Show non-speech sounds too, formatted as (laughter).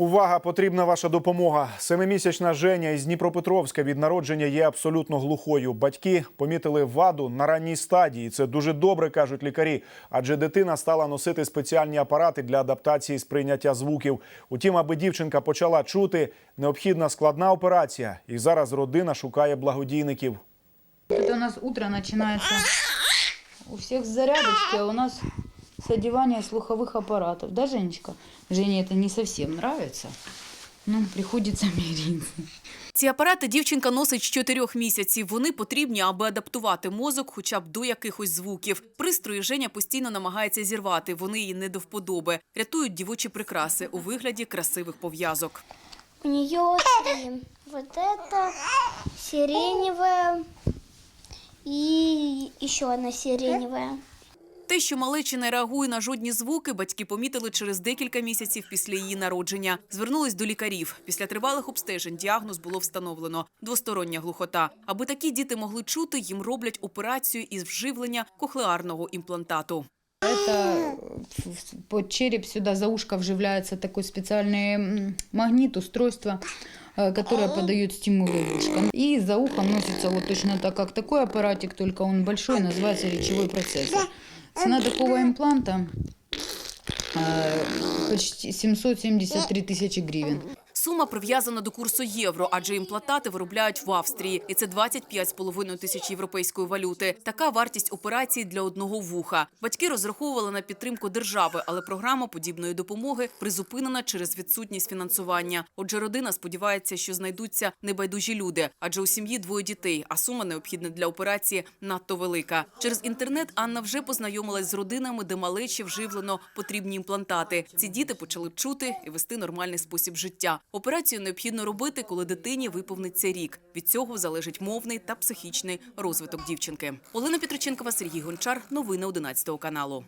Увага! Потрібна ваша допомога. Семимісячна Женя із Дніпропетровська від народження є абсолютно глухою. Батьки помітили ваду на ранній стадії. Це дуже добре, кажуть лікарі, адже дитина стала носити спеціальні апарати для адаптації сприйняття звуків. Утім, аби дівчинка почала чути, необхідна складна операція. І зараз родина шукає благодійників. Это у нас утро начинается у всех с зарядочки, а у нас с одевания слуховых аппаратов. Да, Женечка? Жене это не совсем нравится. Ну, приходится мириться. (laughs) Ці апарати дівчинка носить з чотирьох місяців. Вони потрібні, аби адаптувати мозок хоча б до якихось звуків. Пристрої Женя постійно намагається зірвати. Вони їй не до вподоби. Рятують дівочі прикраси у вигляді красивих пов'язок. У нее три. Вот это сиреневая и еще одна сиреневая. Те, що малечі не реагує на жодні звуки, батьки помітили через декілька місяців після її народження. Звернулись до лікарів. Після тривалих обстежень діагноз було встановлено двостороння глухота. Аби такі діти могли чути, їм роблять операцію із вживлення кохлеарного імплантату. Это в- под череп сюда за ушко вживляется такой специальный м, магнит, устройство, э, которое подает стимулы ушкам. И за ухом носится вот точно так, как такой аппаратик, только он большой, называется речевой процессор. Цена такого импланта э, почти 773 тысячи гривен. Сума прив'язана до курсу євро, адже імплантати виробляють в Австрії, і це 25,5 тисяч європейської валюти. Така вартість операції для одного вуха. Батьки розраховували на підтримку держави, але програма подібної допомоги призупинена через відсутність фінансування. Отже, родина сподівається, що знайдуться небайдужі люди, адже у сім'ї двоє дітей, а сума необхідна для операції надто велика. Через інтернет Анна вже познайомилась з родинами, де малечі вживлено потрібні імплантати. Ці діти почали чути і вести нормальний спосіб життя. Операцію необхідно робити, коли дитині виповниться рік. Від цього залежить мовний та психічний розвиток дівчинки. Олена Петриченкова, Сергій Гончар. Новини 11 каналу.